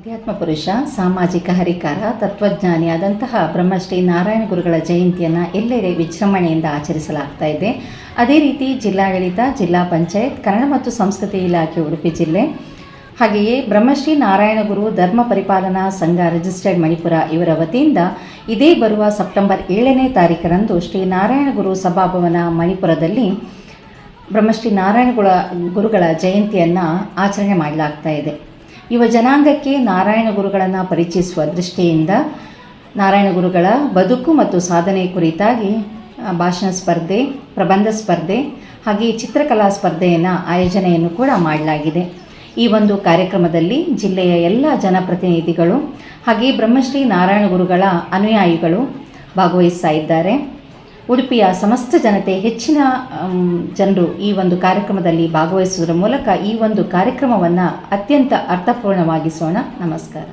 ಅಧ್ಯಾತ್ಮ ಪುರುಷ, ಸಾಮಾಜಿಕ ಹರಿಕಾರ, ತತ್ವಜ್ಞಾನಿಯಾದಂತಹ ಬ್ರಹ್ಮಶ್ರೀ ನಾರಾಯಣ ಗುರುಗಳ ಜಯಂತಿಯನ್ನು ಎಲ್ಲೆಡೆ ವಿಜೃಂಭಣೆಯಿಂದ ಆಚರಿಸಲಾಗ್ತಾ ಇದೆ. ಅದೇ ರೀತಿ ಜಿಲ್ಲಾಡಳಿತ, ಜಿಲ್ಲಾ ಪಂಚಾಯತ್, ಕನ್ನಡ ಮತ್ತು ಸಂಸ್ಕೃತಿ ಇಲಾಖೆ, ಉಡುಪಿ ಜಿಲ್ಲೆ, ಹಾಗೆಯೇ ಬ್ರಹ್ಮಶ್ರೀ ನಾರಾಯಣ ಗುರು, ಧರ್ಮ ಪರಿಪಾಲನಾ ಸಂಘ, ರಿಜಿಸ್ಟರ್ಡ್ ಮಣಿಪುರ ಇವರ ವತಿಯಿಂದ ಇದೇ ಬರುವ ಸೆಪ್ಟೆಂಬರ್ ಏಳನೇ ತಾರೀಕರಂದು ಶ್ರೀ ನಾರಾಯಣ ಗುರು ಸಭಾಭವನ ಮಣಿಪುರದಲ್ಲಿ ಬ್ರಹ್ಮಶ್ರೀ ನಾರಾಯಣ ಗುರುಗಳ ಜಯಂತಿಯನ್ನು ಆಚರಣೆ ಮಾಡಲಾಗ್ತಾ ಇದೆ. ಯುವ ಜನಾಂಗಕ್ಕೆ ನಾರಾಯಣ ಗುರುಗಳನ್ನು ಪರಿಚಯಿಸುವ ದೃಷ್ಟಿಯಿಂದ ನಾರಾಯಣ ಗುರುಗಳ ಬದುಕು ಮತ್ತು ಸಾಧನೆ ಕುರಿತಾಗಿ ಭಾಷಣ ಸ್ಪರ್ಧೆ, ಪ್ರಬಂಧ ಸ್ಪರ್ಧೆ, ಹಾಗೆ ಚಿತ್ರಕಲಾ ಸ್ಪರ್ಧೆಯನ್ನು ಆಯೋಜನೆಯನ್ನು ಕೂಡ ಮಾಡಲಾಗಿದೆ. ಈ ಒಂದು ಕಾರ್ಯಕ್ರಮದಲ್ಲಿ ಜಿಲ್ಲೆಯ ಎಲ್ಲ ಜನಪ್ರತಿನಿಧಿಗಳು ಹಾಗೆ ಬ್ರಹ್ಮಶ್ರೀ ನಾರಾಯಣ ಗುರುಗಳ ಅನುಯಾಯಿಗಳು ಭಾಗವಹಿಸ್ತಾ ಇದ್ದಾರೆ. ಉಡುಪಿಯ ಸಮಸ್ತ ಜನತೆ, ಹೆಚ್ಚಿನ ಜನರು ಈ ಒಂದು ಕಾರ್ಯಕ್ರಮದಲ್ಲಿ ಭಾಗವಹಿಸುವುದರ ಮೂಲಕ ಈ ಒಂದು ಕಾರ್ಯಕ್ರಮವನ್ನು ಅತ್ಯಂತ ಅರ್ಥಪೂರ್ಣವಾಗಿಸೋಣ. ನಮಸ್ಕಾರ.